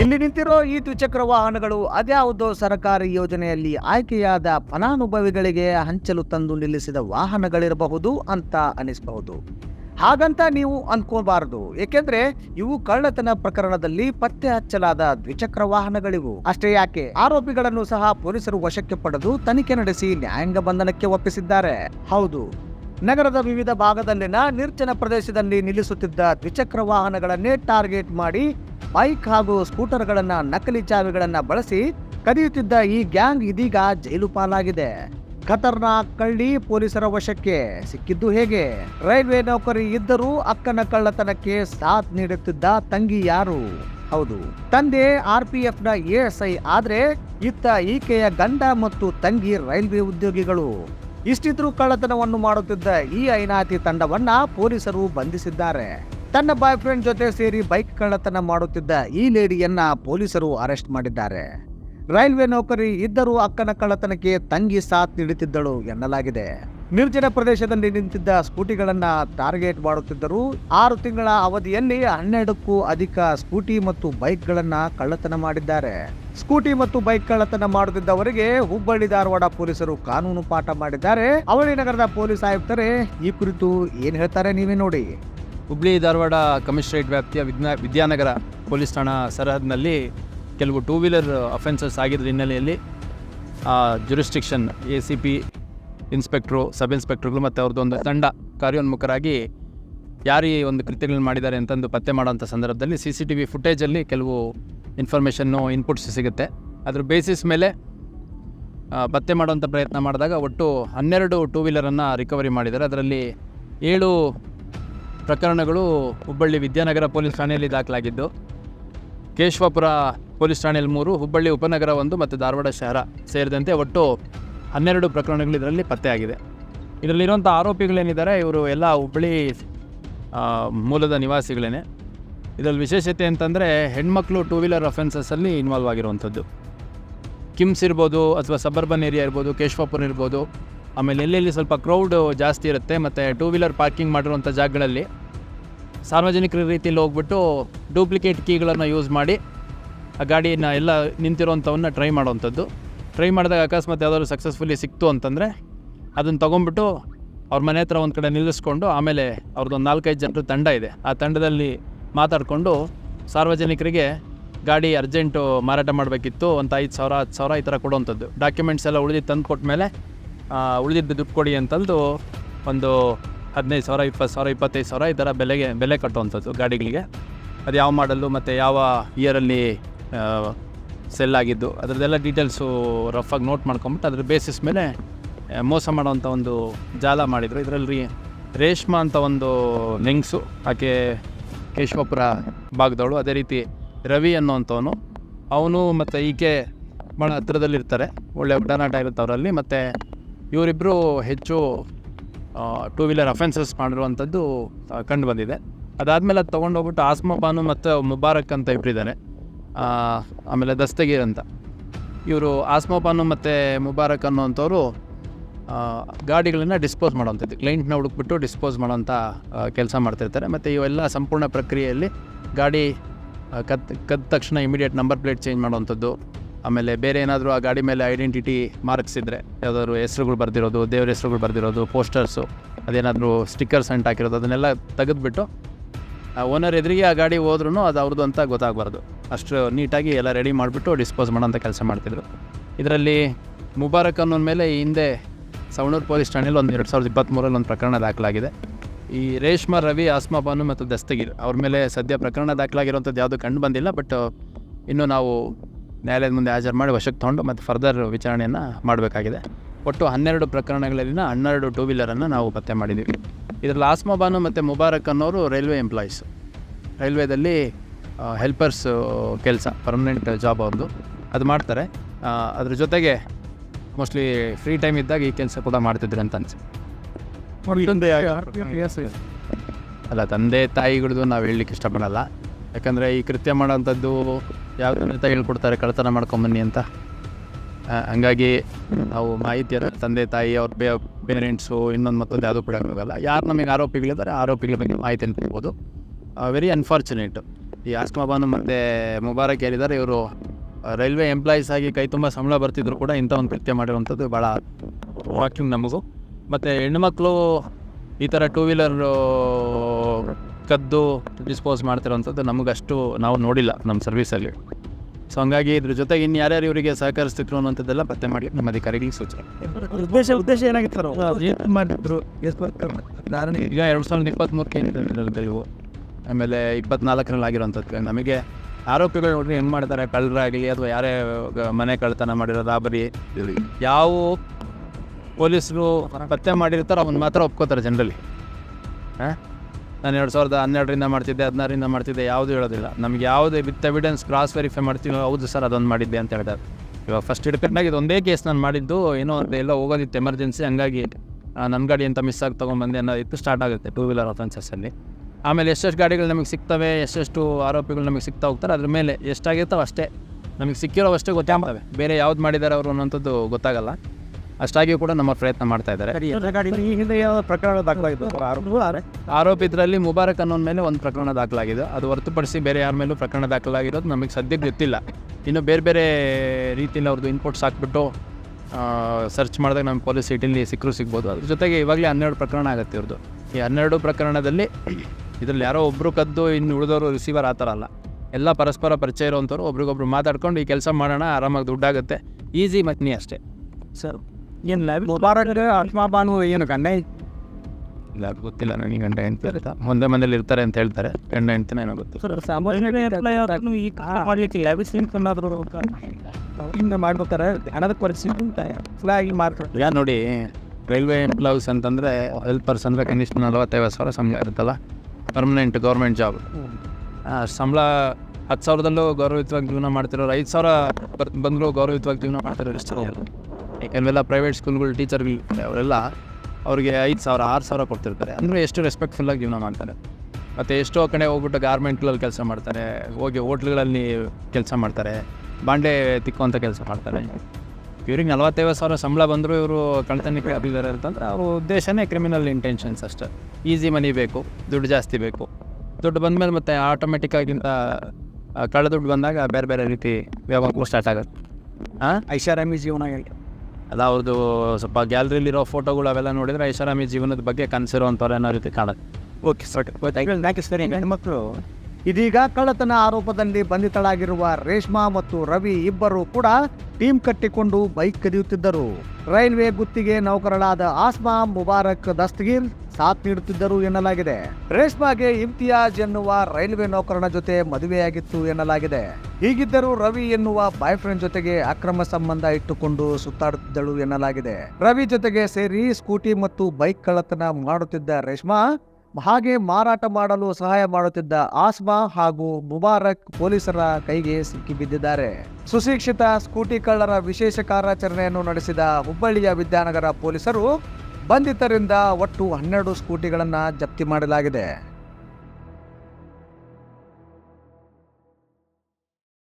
ಇಲ್ಲಿ ನಿಂತಿರೋ ಈ ದ್ವಿಚಕ್ರ ವಾಹನಗಳು ಅದ್ಯಾವುದೋ ಸರ್ಕಾರಿ ಯೋಜನೆಯಲ್ಲಿ ಆಯ್ಕೆಯಾದ ಫಲಾನುಭವಿಗಳಿಗೆ ಹಂಚಲು ತಂದು ನಿಲ್ಲಿಸಿದ ವಾಹನಗಳಿರಬಹುದು ಅಂತ ಅನಿಸಬಹುದು ಹಾಗಂತ ನೀವು ಅನ್ಕೋಬಾರದು ಏಕೆಂದ್ರೆ ಇವು ಕಳ್ಳತನ ಪ್ರಕರಣದಲ್ಲಿ ಪತ್ತೆ ಹಚ್ಚಲಾದ ದ್ವಿಚಕ್ರ ವಾಹನಗಳಿವು. ಅಷ್ಟೇ ಯಾಕೆ? ಆರೋಪಿಗಳನ್ನು ಸಹ ಪೊಲೀಸರು ವಶಕ್ಕೆ ಪಡೆದು ತನಿಖೆ ನಡೆಸಿ ನ್ಯಾಯಾಂಗ ಬಂಧನಕ್ಕೆ ಒಪ್ಪಿಸಿದ್ದಾರೆ. ಹೌದು. ನಗರದ ವಿವಿಧ ಭಾಗದಲ್ಲಿನ ನಿರ್ಜನ ಪ್ರದೇಶದಲ್ಲಿ ನಿಲ್ಲಿಸುತ್ತಿದ್ದ ದ್ವಿಚಕ್ರ ವಾಹನಗಳನ್ನೇ ಟಾರ್ಗೆಟ್ ಮಾಡಿ ಬೈಕ್ ಹಾಗೂ ಸ್ಕೂಟರ್ಗಳನ್ನು ನಕಲಿ ಚಾವಿಗಳನ್ನ ಬಳಸಿ ಕದಿಯುತ್ತಿದ್ದ ಈ ಗ್ಯಾಂಗ್ ಇದೀಗ ಜೈಲು ಪಾಲಾಗಿದೆ. ಖತರ್ನಾಕ್ ಕಳ್ಳಿ ಪೊಲೀಸರ ವಶಕ್ಕೆ ಸಿಕ್ಕಿದ್ದು ಹೇಗೆ? ರೈಲ್ವೆ ನೌಕರಿ ಇದ್ದರೂ ಅಕ್ಕನ ಕಳ್ಳತನಕ್ಕೆ ಸಾಥ್ ನೀಡುತ್ತಿದ್ದ ತಂಗಿ ಯಾರು? ಹೌದು, ತಂದೆ ಆರ್ ಪಿ ಎಫ್ನ ಎಎಸ್ಐ ಆದ್ರೆ ಇತ್ತ ಈಕೆಯ ಗಂಡ ಮತ್ತು ತಂಗಿ ರೈಲ್ವೆ ಉದ್ಯೋಗಿಗಳು. ಇಷ್ಟಿದ್ರೂ ಕಳ್ಳತನವನ್ನು ಮಾಡುತ್ತಿದ್ದ ಈ ಐನಾತಿ ತಂಡವನ್ನ ಪೊಲೀಸರು ಬಂಧಿಸಿದ್ದಾರೆ. ತನ್ನ ಬಾಯ್ ಫ್ರೆಂಡ್ ಜೊತೆ ಸೇರಿ ಬೈಕ್ ಕಳ್ಳತನ ಮಾಡುತ್ತಿದ್ದ ಈ ಲೇಡಿಯನ್ನ ಪೊಲೀಸರು ಅರೆಸ್ಟ್ ಮಾಡಿದ್ದಾರೆ. ರೈಲ್ವೆ ನೌಕರಿ ಇದ್ದರೂ ಅಕ್ಕನ ಕಳ್ಳತನಕ್ಕೆ ತಂಗಿ ಸಾಥ್ ನೀಡುತ್ತಿದ್ದಳು ಎನ್ನಲಾಗಿದೆ. ನಿರ್ಜನ ಪ್ರದೇಶದಲ್ಲಿ ನಿಂತಿದ್ದ ಸ್ಕೂಟಿಗಳನ್ನು ಟಾರ್ಗೆಟ್ ಮಾಡುತ್ತಿದ್ದರು. ಆರು ತಿಂಗಳ ಅವಧಿಯಲ್ಲಿ ಹನ್ನೆರಡಕ್ಕೂ ಅಧಿಕ ಸ್ಕೂಟಿ ಮತ್ತು ಬೈಕ್ಗಳನ್ನು ಕಳ್ಳತನ ಮಾಡಿದ್ದಾರೆ. ಸ್ಕೂಟಿ ಮತ್ತು ಬೈಕ್ ಕಳ್ಳತನ ಮಾಡುತ್ತಿದ್ದವರಿಗೆ ಹುಬ್ಬಳ್ಳಿ ಧಾರವಾಡ ಪೊಲೀಸರು ಕಾನೂನು ಪಾಠ ಮಾಡಿದ್ದಾರೆ. ಅವಳಿ ನಗರದ ಪೊಲೀಸ್ ಆಯುಕ್ತರೇ, ಈ ಕುರಿತು ಏನ್ ಹೇಳ್ತಾರೆ ನೀವೇ ನೋಡಿ. ಹುಬ್ಳಿ ಧಾರವಾಡ ಕಮಿಷನರೇಟ್ ವ್ಯಾಪ್ತಿಯ ವಿಜ್ಞಾ, ವಿದ್ಯಾನಗರ ಪೊಲೀಸ್ ಠಾಣಾ ಸರಹದ್ನಲ್ಲಿ ಕೆಲವು ಟೂ ವೀಲರ್ ಅಫೆನ್ಸಸ್ ಆಗಿದ್ದ ಹಿನ್ನೆಲೆಯಲ್ಲಿ jurisdiction A C P inspector, sub ಇನ್ಸ್ಪೆಕ್ಟ್ರುಗಳು ಮತ್ತು ಅವ್ರದ್ದೊಂದು ತಂಡ ಕಾರ್ಯೋನ್ಮುಖರಾಗಿ ಯಾರು ಈ ಒಂದು ಕೃತ್ಯಗಳನ್ನು ಮಾಡಿದ್ದಾರೆ ಅಂತಂದು ಪತ್ತೆ ಮಾಡೋಂಥ ಸಂದರ್ಭದಲ್ಲಿ ಸಿ ಸಿ ಟಿ ವಿ ಫುಟೇಜಲ್ಲಿ ಕೆಲವು ಇನ್ಫಾರ್ಮೇಷನ್ನು ಇನ್ಪುಟ್ಸ್ ಸಿಗುತ್ತೆ. ಅದ್ರ ಬೇಸಿಸ್ ಮೇಲೆ ಪತ್ತೆ ಮಾಡುವಂಥ ಪ್ರಯತ್ನ ಮಾಡಿದಾಗ ಒಟ್ಟು ಹನ್ನೆರಡು ಟೂ ವೀಲರನ್ನು ರಿಕವರಿ ಮಾಡಿದ್ದಾರೆ. ಅದರಲ್ಲಿ ಏಳು ಪ್ರಕರಣಗಳು ಹುಬ್ಬಳ್ಳಿ ವಿದ್ಯಾನಗರ ಪೊಲೀಸ್ ಠಾಣೆಯಲ್ಲಿ ದಾಖಲಾಗಿದ್ದು, ಕೇಶವಪುರ ಪೊಲೀಸ್ ಠಾಣೆಯಲ್ಲಿ ಮೂರು, ಹುಬ್ಬಳ್ಳಿ ಉಪನಗರ ಒಂದು ಮತ್ತು ಧಾರವಾಡ ಶಹರ ಸೇರಿದಂತೆ ಒಟ್ಟು ಹನ್ನೆರಡು ಪ್ರಕರಣಗಳು ಇದರಲ್ಲಿ ಪತ್ತೆಯಾಗಿದೆ. ಇದರಲ್ಲಿರುವಂಥ ಆರೋಪಿಗಳೇನಿದ್ದಾರೆ, ಇವರು ಎಲ್ಲ ಹುಬ್ಬಳ್ಳಿ ಮೂಲದ ನಿವಾಸಿಗಳೇನೆ. ಇದರಲ್ಲಿ ವಿಶೇಷತೆ ಅಂತಂದರೆ, ಹೆಣ್ಮಕ್ಳು ಟೂ ವೀಲರ್ ಅಫೆನ್ಸಸ್ಸಲ್ಲಿ ಇನ್ವಾಲ್ವ್ ಆಗಿರುವಂಥದ್ದು. ಕಿಮ್ಸ್ ಇರ್ಬೋದು, ಅಥವಾ ಸಬರ್ಬನ್ ಏರಿಯಾ ಇರ್ಬೋದು, ಕೇಶವಾಪುರ ಇರ್ಬೋದು, ಆಮೇಲೆ ಎಲ್ಲೆಲ್ಲಿ ಸ್ವಲ್ಪ ಕ್ರೌಡ್ ಜಾಸ್ತಿ ಇರುತ್ತೆ, ಮತ್ತು ಟೂ ವೀಲರ್ ಪಾರ್ಕಿಂಗ್ ಮಾಡಿರುವಂಥ ಜಾಗಗಳಲ್ಲಿ ಸಾರ್ವಜನಿಕರ ರೀತಿಯಲ್ಲಿ ಹೋಗ್ಬಿಟ್ಟು ಡೂಪ್ಲಿಕೇಟ್ ಕೀಗಳನ್ನು ಯೂಸ್ ಮಾಡಿ, ಆ ಗಾಡಿಯನ್ನು ಎಲ್ಲ ನಿಂತಿರೋವಂಥವನ್ನ ಟ್ರೈ ಮಾಡೋವಂಥದ್ದು. ಟ್ರೈ ಮಾಡಿದಾಗ ಅಕಸ್ಮಾತ್ ಯಾವ್ದಾದ್ರು ಸಕ್ಸಸ್ಫುಲಿ ಸಿಕ್ತು ಅಂತಂದರೆ ಅದನ್ನು ತೊಗೊಂಬಿಟ್ಟು ಅವ್ರ ಮನೆ ಹತ್ರ ಒಂದು ಕಡೆ ನಿಲ್ಲಿಸ್ಕೊಂಡು ಆಮೇಲೆ ಅವ್ರದ್ದೊಂದು ನಾಲ್ಕೈದು ಜನರು ತಂಡ ಇದೆ. ಆ ತಂಡದಲ್ಲಿ ಮಾತಾಡಿಕೊಂಡು ಸಾರ್ವಜನಿಕರಿಗೆ ಗಾಡಿ ಅರ್ಜೆಂಟು ಮಾರಾಟ ಮಾಡಬೇಕಿತ್ತು, ಒಂದು ಐದು ಸಾವಿರ, ಹತ್ತು ಸಾವಿರ ಈ ಥರ ಕೊಡುವಂಥದ್ದು ಡಾಕ್ಯುಮೆಂಟ್ಸ್ ಎಲ್ಲ ಉಳಿದಿದ್ದು ತಂದು ಕೊಟ್ಟ ಮೇಲೆ ಉಳಿದಿದ್ದು ದುಡ್ಡು ಕೊಡಿ ಅಂತಂದು ಒಂದು ಹದಿನೈದು ಸಾವಿರ ಇಪ್ಪತ್ತು ಸಾವಿರ, ಇಪ್ಪತ್ತೈದು ಸಾವಿರ ಈ ಥರ ಬೆಲೆಗೆ, ಬೆಲೆ ಕಟ್ಟುವಂಥದ್ದು ಗಾಡಿಗಳಿಗೆ. ಅದು ಯಾವ ಮಾಡಲು ಮತ್ತು ಯಾವ ಇಯರಲ್ಲಿ ಸೆಲ್ ಆಗಿದ್ದು, ಅದರದ್ದೆಲ್ಲ ಡೀಟೇಲ್ಸು ರಫಾಗಿ ನೋಟ್ ಮಾಡ್ಕೊಂಬಿಟ್ಟು ಅದ್ರ ಬೇಸಿಸ್ ಮೇಲೆ ಮೋಸ ಮಾಡೋವಂಥ ಒಂದು ಜಾಲ ಮಾಡಿದರು. ಇದರಲ್ಲಿ ರೇಷ್ಮಾ ಅಂತ ಒಂದು ಲಿಂಕ್ಸು ಆಕೆ ಕೇಶವಪುರ ಭಾಗದವಳು. ಅದೇ ರೀತಿ ರವಿ ಅನ್ನೋವಂಥವನು, ಅವನು ಮತ್ತು ಈಕೆ ಭಾಳ ಹತ್ತಿರದಲ್ಲಿರ್ತಾರೆ. ಒಳ್ಳೆ ಒಡನಾಟ ಇರುತ್ತೆ ಅವರಲ್ಲಿ. ಮತ್ತು ಇವರಿಬ್ಬರು ಹೆಚ್ಚು ಟೂ ವೀಲರ್ ಅಫೆನ್ಸಸ್ ಮಾಡಿರುವಂಥದ್ದು ಕಂಡು ಬಂದಿದೆ. ಅದಾದಮೇಲೆ ಅದು ತೊಗೊಂಡೋಗ್ಬಿಟ್ಟು ಆಸ್ಮಾ ಬಾನು ಮತ್ತು ಮುಬಾರಕ್ ಅಂತ ಇಬ್ಬರಿದ್ದಾರೆ ಆಮೇಲೆ ದಸ್ತಗೀರ್ ಅಂತ. ಇವರು ಆಸ್ಮೋಪಾನು ಮತ್ತು ಮುಬಾರಕ್ ಅನ್ನೋವಂಥವ್ರು ಗಾಡಿಗಳನ್ನ ಡಿಸ್ಪೋಸ್ ಮಾಡೋವಂಥದ್ದು. ಕ್ಲೈಂಟ್ನ ಹುಡುಕ್ಬಿಟ್ಟು ಡಿಸ್ಪೋಸ್ ಮಾಡೋಂಥ ಕೆಲಸ ಮಾಡ್ತಿರ್ತಾರೆ. ಮತ್ತು ಇವೆಲ್ಲ ಸಂಪೂರ್ಣ ಪ್ರಕ್ರಿಯೆಯಲ್ಲಿ ಗಾಡಿ ಕದ್ ಕದ್ದ ತಕ್ಷಣ ಇಮಿಡಿಯೇಟ್ ನಂಬರ್ ಪ್ಲೇಟ್ ಚೇಂಜ್ ಮಾಡೋವಂಥದ್ದು. ಆಮೇಲೆ ಬೇರೆ ಏನಾದರೂ ಆ ಗಾಡಿ ಮೇಲೆ ಐಡೆಂಟಿಟಿ ಮಾರ್ಕ್ಸ್ ಇದ್ದರೆ ಯಾವುದಾದ್ರು ಹೆಸ್ರುಗಳು ಬರೆದಿರೋದು, ದೇವ್ರ ಹೆಸ್ರುಗಳು ಬರೆದಿರೋದು ಪೋಸ್ಟರ್ಸು ಅದೇನಾದರೂ ಸ್ಟಿಕ್ಕರ್ಸ್ ಅಂಟ್ ಹಾಕಿರೋದು, ಅದನ್ನೆಲ್ಲ ತೆಗೆದುಬಿಟ್ಟು ಓನರ್ ಎದುರಿಗೆ ಆ ಗಾಡಿ ಹೋದ್ರೂ ಅದು ಅವ್ರದ್ದು ಅಂತ ಗೊತ್ತಾಗಬಾರ್ದು. ಅಷ್ಟು ನೀಟಾಗಿ ಎಲ್ಲ ರೆಡಿ ಮಾಡಿಬಿಟ್ಟು ಡಿಸ್ಪೋಸ್ ಮಾಡೋಂಥ ಕೆಲಸ ಮಾಡ್ತಿದ್ರು. ಇದರಲ್ಲಿ ಮುಬಾರಕ್ ಅನ್ನೋ ಮೇಲೆ ಹಿಂದೆ ಸವಣೂರು ಪೊಲೀಸ್ ಠಾಣೆಯಲ್ಲಿ ಒಂದು ಎರಡು ಸಾವಿರದ ಇಪ್ಪತ್ತ್ಮೂರಲ್ಲಿ ಒಂದು ಪ್ರಕರಣ ದಾಖಲಾಗಿದೆ. ಈ ರೇಷ್ಮಾ, ರವಿ, ಆಸ್ಮಾ ಬಾನು ಮತ್ತು ದಸ್ತಗಿರ್ ಅವ್ರ ಮೇಲೆ ಸದ್ಯ ಪ್ರಕರಣ ದಾಖಲಾಗಿರುವಂಥದ್ದು ಯಾವುದು ಕಂಡು ಬಂದಿಲ್ಲ, ಬಟ್ ಇನ್ನೂ ನಾವು ನ್ಯಾಯಾಲಯದ ಮುಂದೆ ಹಾಜರು ಮಾಡಿ ವಶಕ್ಕೆ ತೊಗೊಂಡು ಮತ್ತು ಫರ್ದರ್ ವಿಚಾರಣೆಯನ್ನು ಮಾಡಬೇಕಾಗಿದೆ. ಒಟ್ಟು ಹನ್ನೆರಡು ಪ್ರಕರಣಗಳಲ್ಲಿನ ಹನ್ನೆರಡು ಟೂ ವೀಲರನ್ನು ನಾವು ಪತ್ತೆ ಮಾಡಿದ್ದೀವಿ ಇದರಲ್ಲಿ ಆಸ್ಮಾ ಬಾನು ಮತ್ತು ಮುಬಾರಕ್ ಅನ್ನೋರು ರೈಲ್ವೆ ಎಂಪ್ಲಾಯೀಸು. ರೈಲ್ವೇದಲ್ಲಿ ಹೆಲ್ಪರ್ಸ್ ಕೆಲಸ ಪರ್ಮನೆಂಟ್ ಜಾಬ್ ಅವ್ರದ್ದು ಅದು ಮಾಡ್ತಾರೆ. ಅದ್ರ ಜೊತೆಗೆ ಮೋಸ್ಟ್ಲಿ ಫ್ರೀ ಟೈಮ್ ಇದ್ದಾಗ ಈ ಕೆಲಸ ಕೂಡ ಮಾಡ್ತಿದ್ರು ಅಂತ ಅನ್ಸುತ್ತೆ. ಅಲ್ಲ ತಂದೆ ತಾಯಿಗಳದ್ದು ನಾವು ಹೇಳಲಿಕ್ಕೆ ಇಷ್ಟಪಡಲ್ಲ. ಯಾಕಂದರೆ ಈ ಕೃತ್ಯ ಮಾಡೋಂಥದ್ದು ಯಾವ ಅಂತ ಹೇಳ್ಕೊಡ್ತಾರೆ ಕಳ್ತನ ಮಾಡ್ಕೊಂಬನ್ನಿ ಅಂತ. ಹಂಗಾಗಿ ನಾವು ಮಾಹಿತಿಯನ್ನು ತಂದೆ ತಾಯಿ ಅವ್ರ ಬೇ ಪೇರೆಂಟ್ಸು ಇನ್ನೊಂದು ಮತ್ತೊಂದು ಯಾವುದೂ ಕೊಡೋಕ್ಕಾಗಲ್ಲ ಯಾರು ನಮಗೆ ಆರೋಪಿಗಳಿದ್ದಾರೆ ಆರೋಪಿಗಳ ಬಗ್ಗೆ ಮಾಹಿತಿಯನ್ನು ಹೇಳ್ಬೋದು ವೆರಿ ಅನ್ಫಾರ್ಚುನೇಟ್ ಈ ಆಸ್ಮಾ ಬಾನು ಮತ್ತು ಮುಬಾರಕ್ ಹೇಳಿದ್ದಾರೆ. ಇವರು ರೈಲ್ವೆ ಎಂಪ್ಲಾಯೀಸ್ ಆಗಿ ಕೈ ತುಂಬ ಸಂಬಳ ಬರ್ತಿದ್ರು ಕೂಡ ಇಂಥ ಒಂದು ಕೃತ್ಯ ಮಾಡಿರುವಂಥದ್ದು ಭಾಳ ವಾಕಿಂಗ್ ನಮಗೂ. ಮತ್ತು ಹೆಣ್ಮಕ್ಳು ಈ ಥರ ಟೂ ವೀಲರ್ ಕದ್ದು ಡಿಸ್ಪೋಸ್ ಮಾಡ್ತಿರೋವಂಥದ್ದು ನಮಗಷ್ಟು ನಾವು ನೋಡಿಲ್ಲ ನಮ್ಮ ಸರ್ವೀಸಲ್ಲಿ ಸೊ ಹಂಗಾಗಿ ಇದ್ರ ಜೊತೆಗೆ ಇನ್ನು ಯಾರ್ಯಾರು ಇವರಿಗೆ ಸಹಕರಿಸ್ತಿದ್ರು ಅನ್ನೋಂಥದ್ದೆಲ್ಲ ಪತ್ತೆ ಮಾಡಿ ನಮ್ಮ ಅಧಿಕಾರಿಗಳಿಗೆ ಸೂಚನೆ. ಉದ್ದೇಶ ಉದ್ದೇಶ ಏನಾಗಿತ್ತು. ಮಾಡಿದ್ರು? ಎಷ್ಟು ನಾನು ಈಗ ಎರಡು ಸಾವಿರದ ಇಪ್ಪತ್ತ್ಮೂರಕ್ಕೆ ಇವು ಆಮೇಲೆ ಇಪ್ಪತ್ನಾಲ್ಕರಲ್ಲಿ ಆಗಿರುವಂಥದ್ದು. ನಮಗೆ ಆರೋಪಿಗಳು ನೋಡ್ರಿ ಹೆಂಗೆ ಮಾಡ್ತಾರೆ ಕಳ್ಳರಾಗಲಿ ಅಥವಾ ಯಾರೇ ಮನೆ ಕಳ್ಳತನ ಮಾಡಿರೋ ರಾಬರಿ ಯಾವ ಪೊಲೀಸರು ಪತ್ತೆ ಮಾಡಿರ್ತಾರೋ ಅವನು ಮಾತ್ರ ಒಪ್ಕೋತಾರೆ ಜನರಲ್ಲಿ. ಹಾಂ ನಾನು ಎರಡು ಸಾವಿರದ ಹನ್ನೆರಡರಿಂದ ಮಾಡ್ತಿದ್ದೆ ಹದಿನಾರರಿಂದ ಮಾಡ್ತಿದ್ದೆ ಯಾವುದೂ ಹೇಳೋದಿಲ್ಲ. ನಮ್ಗೆ ಯಾವುದೇ ವಿತ್ ಎವಿಡೆನ್ಸ್ ಕ್ರಾಸ್ ವೆರಿಫೈ ಮಾಡ್ತೀವಿ ಹೌದು ಸರ್ ಅದೊಂದು ಮಾಡಿದ್ದೆ ಅಂತ ಹೇಳ್ತಾರೆ. ಇವಾಗ ಫಸ್ಟ್ ಹಿಡ್ಕೊಂಡಾಗ ಇದೊಂದೇ ಕೇಸ್ ನಾನು ಮಾಡಿದ್ದು ಏನೋ ಒಂದು ಎಲ್ಲ ಹೋಗೋದಿತ್ತು ಎಮರ್ಜೆನ್ಸಿ ಹಂಗಾಗಿ ನನ್ನ ಗಾಡಿ ಅಂತ ಮಿಸ್ ಆಗಿ ತೊಗೊಂಡ್ಬಂದೆ ಅನ್ನೋದಿತ್ತು ಸ್ಟಾರ್ಟ್ ಆಗುತ್ತೆ ಟೂ ವೀಲರ್ ಅಫೆನ್ಸಸ್ಸಲ್ಲಿ ಆಮೇಲೆ ಎಷ್ಟೆಷ್ಟು ಗಾಡಿಗಳು ನಮಗೆ ಸಿಗ್ತವೆ ಎಷ್ಟೆಷ್ಟು ಆರೋಪಿಗಳು ನಮಗೆ ಸಿಗ್ತಾ ಹೋಗ್ತಾರೆ ಅದ್ರ ಮೇಲೆ ಎಷ್ಟಾಗಿರ್ತಾವೆ ಅಷ್ಟೇ ನಮಗೆ ಸಿಕ್ಕಿರೋ ಅಷ್ಟೇ ಗೊತ್ತಾಗ್ತವೆ. ಬೇರೆ ಯಾವ್ದು ಮಾಡಿದ್ದಾರೆ ಅವರು ಅನ್ನೋಂಥದ್ದು ಗೊತ್ತಾಗಲ್ಲ. ಅಷ್ಟಾಗಿಯೂ ಕೂಡ ನಮ್ಮ ಪ್ರಯತ್ನ ಮಾಡ್ತಾ ಇದ್ದಾರೆ. ಆರೋಪಿತರಲ್ಲಿ ಮುಬಾರಕ್ ಅನ್ನೋ ಮೇಲೆ ಒಂದು ಪ್ರಕರಣ ದಾಖಲಾಗಿದೆ. ಅದು ಹೊರತುಪಡಿಸಿ ಬೇರೆ ಯಾರ ಮೇಲೂ ಪ್ರಕರಣ ದಾಖಲಾಗಿರೋದು ನಮಗೆ ಸದ್ಯಕ್ಕೆ ಗೊತ್ತಿಲ್ಲ. ಇನ್ನು ಬೇರೆ ಬೇರೆ ರೀತಿಯಲ್ಲಿ ಅವ್ರದ್ದು ಇನ್ಪುಟ್ಸ್ ಹಾಕ್ಬಿಟ್ಟು ಸರ್ಚ್ ಮಾಡಿದಾಗ ನಮ್ಮ ಪೊಲೀಸ್ ಸಿಟಿಲಿ ಸಿಕ್ಕರು ಸಿಗ್ಬೋದು. ಅದ್ರ ಜೊತೆಗೆ ಇವಾಗಲೇ ಹನ್ನೆರಡು ಪ್ರಕರಣ ಆಗುತ್ತೆ ಇವ್ರದ್ದು. ಈ ಹನ್ನೆರಡು ಪ್ರಕರಣದಲ್ಲಿ ಇದರಲ್ಲಿ ಯಾರೋ ಒಬ್ಬರು ಕದ್ದು ಇನ್ನು ಉಳಿದವರು ರಿಸೀವರ್ ಆ ಥರ ಅಲ್ಲ. ಎಲ್ಲ ಪರಸ್ಪರ ಪರಿಚಯ ಇರುವಂಥವ್ರು ಒಬ್ರಿಗೊಬ್ರು ಮಾತಾಡ್ಕೊಂಡು ಈ ಕೆಲಸ ಮಾಡೋಣ ಆರಾಮಾಗಿ ದುಡ್ಡಾಗುತ್ತೆ. ಈಸಿ ಮತ್ನಿ ಅಷ್ಟೇ. ಸರ್ ಏನು ಲ್ಯಾಬ್ ಮುಬಾರಕ್ ಬಾನು ಏನು ಗಂಡ ಇಲ್ಲ ಅದು ಗೊತ್ತಿಲ್ಲ ನನಗೆ ಗಂಡ ಹೆಂಡ್ತಿ ಒಂದೇ ಮನೇಲಿ ಇರ್ತಾರೆ ಅಂತ ಹೇಳ್ತಾರೆ ಗಂಡ ಹೆಂಡ್ತಿನ ಏನೋ ಗೊತ್ತು. ಸರ್ ಸಾಮಾನ್ಯ ಈ ಮಾಡಲಿಕ್ಕೆ ಲ್ಯಾಬ್ ಸ್ಟ್ರೀಮ್ಸ್ ಏನಾದರೂ ಮಾಡ್ಬೇಕಾರೆ ಹಣದ ಪರಿಸ್ಥಿತಿ ಫ್ಲಾಗಿ ಮಾಡ್ತಾರೆ ಯಾ ನೋಡಿ ರೈಲ್ವೆ ಎಂಪ್ಲಾಯ್ಸ್ ಅಂತಂದರೆ ಹೆಲ್ಪರ್ಸ್ ಅಂದರೆ ಕನಿಷ್ಠ ನಲವತ್ತೈವತ್ತು ಸಾವಿರ ಸಮಯ ಇರುತ್ತಲ್ಲ? ಪರ್ಮನೆಂಟ್ ಗೌರ್ಮೆಂಟ್ ಜಾಬ್ ಸಂಬಳ ಹತ್ತು ಸಾವಿರದಲ್ಲೂ ಗೌರವಯುತವಾಗಿ ಜೀವನ ಮಾಡ್ತಿರೋರು, ಐದು ಸಾವಿರ ಬಂದರೂ ಗೌರವಯುತವಾಗಿ ಜೀವನ ಮಾಡ್ತಿರೋರು ಎಷ್ಟು ಕೆಲವೆಲ್ಲ ಪ್ರೈವೇಟ್ ಸ್ಕೂಲ್ಗಳು ಟೀಚರ್ಗಳು ಅವರೆಲ್ಲ ಅವ್ರಿಗೆ ಐದು ಸಾವಿರ, ಆರು ಸಾವಿರ ಕೊಡ್ತಿರ್ತಾರೆ. ಅಂದರೆ ಎಷ್ಟು ರೆಸ್ಪೆಕ್ಟ್ಫುಲ್ಲಾಗಿ ಜೀವನ ಮಾಡ್ತಾರೆ. ಮತ್ತು ಎಷ್ಟೋ ಕಡೆ ಹೋಗ್ಬಿಟ್ಟು ಗಾರ್ಮೆಂಟ್ಗಳಲ್ಲಿ ಕೆಲಸ ಮಾಡ್ತಾರೆ, ಹೋಗಿ ಹೋಟ್ಲ್ಗಳಲ್ಲಿ ಕೆಲಸ ಮಾಡ್ತಾರೆ, ಬಾಂಡೆ ತಿಕ್ಕುವಂಥ ಕೆಲಸ ಮಾಡ್ತಾರೆ. ಇವ್ರಿಗೆ ನಲವತ್ತೈವತ್ತು ಸಾವಿರ ಸಂಬಳ ಬಂದರೂ ಇವರು ಕಳ್ತನಕ್ಕೆ ಅಭಿದ್ದಾರೆ ಅಂತಂದ್ರೆ ಅವ್ರ ಉದ್ದೇಶನೇ ಕ್ರಿಮಿನಲ್ ಇಂಟೆನ್ಷನ್ಸ್ ಅಷ್ಟೇ. ಈಸಿ ಮನಿ ಬೇಕು ದುಡ್ಡು ಜಾಸ್ತಿ ಬೇಕು. ದುಡ್ಡು ಬಂದಮೇಲೆ ಮತ್ತೆ ಆಟೋಮೆಟಿಕ್ಕಾಗಿಂತ ಕಳ್ಳ ದುಡ್ಡು ಬಂದಾಗ ಬೇರೆ ಬೇರೆ ರೀತಿ ವ್ಯವಹಾರ ಸ್ಟಾರ್ಟ್ ಆಗುತ್ತೆ. ಹಾಂ ಐಷಾರಾಮಿ ಜೀವನ ಹೇಳಿ ಅದು ಅವ್ರದ್ದು ಸ್ವಲ್ಪ ಗ್ಯಾಲರಿಲಿರೋ ಫೋಟೋಗಳು ಅವೆಲ್ಲ ನೋಡಿದರೆ ಐಷಾರಾಮಿ ಜೀವನದ ಬಗ್ಗೆ ಕನಸಿರುವಂಥವ್ರು ಅನ್ನೋ ರೀತಿ ಕಾಣುತ್ತೆ. Okay sir thank you sir ಹೆಣ್ಮಕ್ಳು ಇದೀಗ ಕಳ್ಳತನ ಆರೋಪದಲ್ಲಿ ಬಂಧಿತಳಾಗಿರುವ ರೇಷ್ಮಾ ಮತ್ತು ರವಿ ಇಬ್ಬರು ಕೂಡ ಟೀಮ್ ಕಟ್ಟಿಕೊಂಡು ಬೈಕ್ ಕದಿಯುತ್ತಿದ್ದರು. ರೈಲ್ವೆ ಗುತ್ತಿಗೆ ನೌಕರರಾದ ಆಸ್ಮಾ ಮುಬಾರಕ್ ದಸ್ತಗೀರ್ ಸಾಥ್ ನೀಡುತ್ತಿದ್ದರು ಎನ್ನಲಾಗಿದೆ. ರೇಷ್ಮಾಗೆ ಇಮ್ತಿಯಾಜ್ ಎನ್ನುವ ರೈಲ್ವೆ ನೌಕರನ ಜೊತೆ ಮದುವೆಯಾಗಿತ್ತು ಎನ್ನಲಾಗಿದೆ. ಹೀಗಿದ್ದರೂ ರವಿ ಎನ್ನುವ ಬಾಯ್ ಫ್ರೆಂಡ್ ಜೊತೆಗೆ ಅಕ್ರಮ ಸಂಬಂಧ ಇಟ್ಟುಕೊಂಡು ಸುತ್ತಾಡುತ್ತಿದ್ದಳು ಎನ್ನಲಾಗಿದೆ. ರವಿ ಜೊತೆಗೆ ಸೇರಿ ಸ್ಕೂಟಿ ಮತ್ತು ಬೈಕ್ ಕಳ್ಳತನ ಮಾಡುತ್ತಿದ್ದ ರೇಷ್ಮಾ ಹಾಗೆ ಮಾರಾಟ ಮಾಡಲು ಸಹಾಯ ಮಾಡುತ್ತಿದ್ದ ಆಸ್ಮಾ ಹಾಗೂ ಮುಬಾರಕ್ ಪೊಲೀಸರ ಕೈಗೆ ಸಿಕ್ಕಿಬಿದ್ದಿದ್ದಾರೆ ಸುಶಿಕ್ಷಿತ ಸ್ಕೂಟಿ ಕಳ್ಳರ ವಿಶೇಷ ಕಾರ್ಯಾಚರಣೆಯನ್ನು ನಡೆಸಿದ ಹುಬ್ಬಳ್ಳಿಯ ವಿದ್ಯಾನಗರ ಪೊಲೀಸರು ಬಂಧಿತರಿಂದ ಒಟ್ಟು ಹನ್ನೆರಡು ಸ್ಕೂಟಿಗಳನ್ನು ಜಪ್ತಿ ಮಾಡಲಾಗಿದೆ.